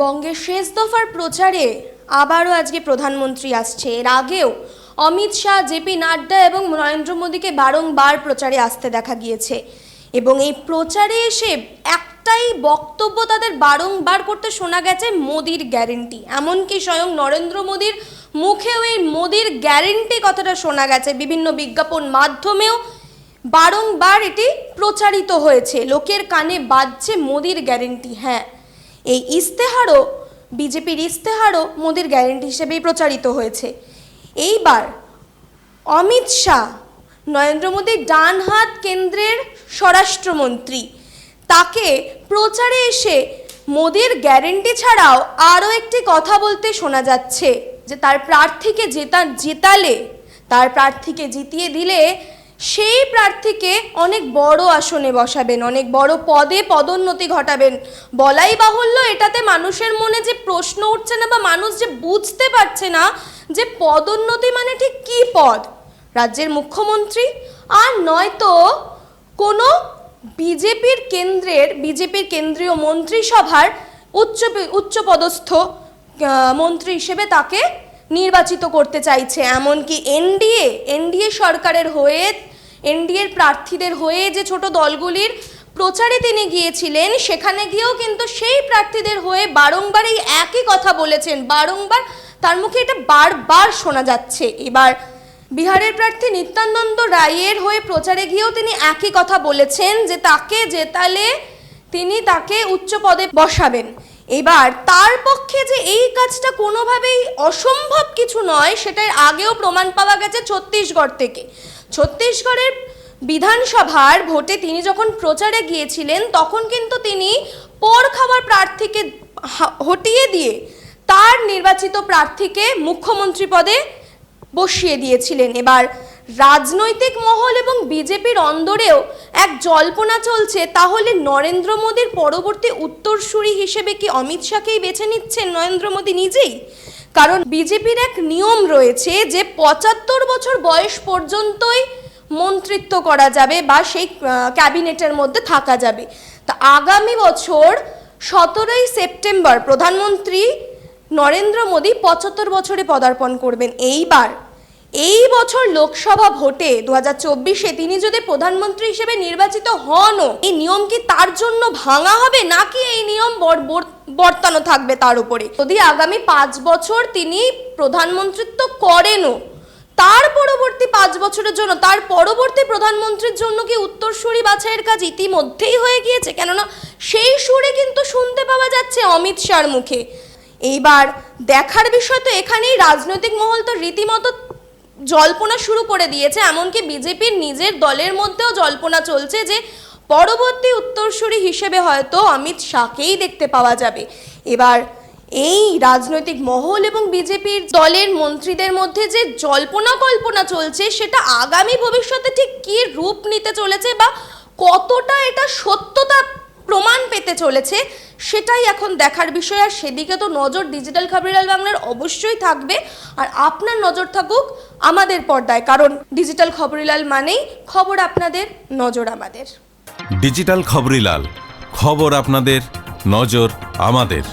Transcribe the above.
বঙ্গের শেষ দফার প্রচারে আবারও আজকে প্রধানমন্ত্রী আসছে। এর আগেও অমিত শাহ জেপি নাড্ডা এবং নরেন্দ্র মোদীকে বারংবার প্রচারে আসতে দেখা গিয়েছে। এবং এই প্রচারে এসে একটাই বক্তব্য তাদের বারংবার করতে শোনা গেছে, মোদির গ্যারেন্টি। এমনকি স্বয়ং নরেন্দ্র মোদীর মুখেও এই মোদির গ্যারেন্টি কথাটা শোনা গেছে। বিভিন্ন বিজ্ঞাপন মাধ্যমেও বারংবার এটি প্রচারিত হয়েছে। লোকের কানে বাজছে মোদির গ্যারেন্টি হ্যাঁ। এই ইস্তেহারও বিজেপির ইস্তেহারও মোদির গ্যারেন্টি হিসেবেই প্রচারিত হয়েছে। এইবার অমিত শাহ, নরেন্দ্র মোদীর ডান হাত কেন্দ্রের স্বরাষ্ট্রমন্ত্রী, তাকে প্রচারে এসে মোদির গ্যারেন্টি ছাড়াও আরও একটি কথা বলতে শোনা যাচ্ছে, যে তার প্রার্থীকে জেতা, জেতালে, তার প্রার্থীকে জিতিয়ে দিলে সেই প্রার্থীকে অনেক বড় আসনে বসাবেন, অনেক বড় পদে পদোন্নতি ঘটাবেন। বলাই বাহুল্য এটাতে মানুষের মনে যে প্রশ্ন উঠছে না বা মানুষ যে বুঝতে পারছে না যে পদোন্নতি মানে ঠিক কী পদ? রাজ্যের মুখ্যমন্ত্রী আর নয়তো কোনো বিজেপির কেন্দ্রের, বিজেপির কেন্দ্রীয় মন্ত্রিসভার উচ্চ উচ্চপদস্থ মন্ত্রী হিসেবে তাকে নির্বাচিত করতে চাইছে। এমনকি এনডিএ এনডিএ সরকারের হয়ে এনডিএর প্রার্থীদের হয়ে যে ছোট দলগুলির প্রচারে তিনি গিয়েছিলেন, সেখানে গিয়েও কিন্তু সেই প্রার্থীদের হয়ে বারংবার এই একই কথা বলেছেন। বারংবার তার মুখে এটা বারবার শোনা যাচ্ছে। এবার বিহারের প্রার্থী নিত্যানন্দ রায়ের হয়ে প্রচারে গিয়েও তিনি একই কথা বলেছেন যে তাকে জেতালে তিনি তাকে উচ্চ পদে বসাবেন। এবার তার পক্ষে যে এই কাজটা কোনোভাবেই অসম্ভব কিছু নয়, সেটার আগেও প্রমাণ পাওয়া গেছে ছত্তিশগড় থেকে। ছত্তিশগড়ের বিধানসভার ভোটে তিনি যখন প্রচারে গিয়েছিলেন, তখন কিন্তু তিনি পর খাওয়ার প্রার্থীকে হটিয়ে দিয়ে তার নির্বাচিত প্রার্থীকে মুখ্যমন্ত্রী পদে বসিয়ে দিয়েছিলেন। এবার রাজনৈতিক মহল এবং বিজেপির অন্দরেও এক জল্পনা চলছে, তাহলে নরেন্দ্র মোদীর পরবর্তী উত্তরসূরি হিসেবে কি অমিত শাহকেই বেছে নিচ্ছেন নরেন্দ্র মোদী নিজেই? কারণ বিজেপির এক নিয়ম রয়েছে যে পঁচাত্তর বছর বয়স পর্যন্তই মন্ত্রিত্ব করা যাবে বা সেই ক্যাবিনেটের মধ্যে থাকা যাবে। তা আগামী বছর সতেরোই সেপ্টেম্বর প্রধানমন্ত্রী নরেন্দ্র মোদী পঁচাত্তর বছরে পদার্পণ করবেন। এইবার এই বছর লোকসভা ভোটে দু হাজার চব্বিশে তিনি যদি প্রধানমন্ত্রী হিসেবে নির্বাচিত হনও, এই নিয়ম কি তার জন্য ভাঙা হবে নাকি এই নিয়ম বর- বর- বর্তানো থাকবে তার উপরে? যদি আগামী পাঁচ বছর তিনি প্রধানমন্ত্রিত্ব করেনও, তার পরবর্তী পাঁচ বছরের জন্য, তার পরবর্তী প্রধানমন্ত্রীর জন্য কি উত্তরসূরি বাছাইয়ের কাজ ইতিমধ্যেই হয়ে গিয়েছে? কেননা সেই সুরে কিন্তু শুনতে পাওয়া যাচ্ছে অমিত শাহর মুখে। এইবার দেখার বিষয় তো এখানেই, রাজনৈতিক মহল তো রীতিমতো জল্পনা শুরু করে দিয়েছে, এমনকি বিজেপির নিজের দলের মধ্যেও জল্পনা চলছে যে পরবর্তী উত্তরসূরি হিসেবে হয়তো অমিত শাহকেই দেখতে পাওয়া যাবে। এবার এই রাজনৈতিক মহল এবং বিজেপির দলের মন্ত্রীদের মধ্যে যে জল্পনা কল্পনা চলছে, সেটা আগামী ভবিষ্যতে ঠিক কী রূপ নিতে চলেছে বা কতটা এটা সত্যতা প্রমাণ পেতে চলেছে, সেটাই এখন দেখার বিষয়। আর সেদিকে তো নজর ডিজিটাল খাবিরাল বাংলার অবশ্যই থাকবে। আর আপনার নজর থাকুক আমাদের পর্দায়, কারণ ডিজিটাল খবরিলাল মানেই খবর আপনাদের, নজর আমাদের। ডিজিটাল খবরিলাল খবর আপনাদের, নজর আমাদের।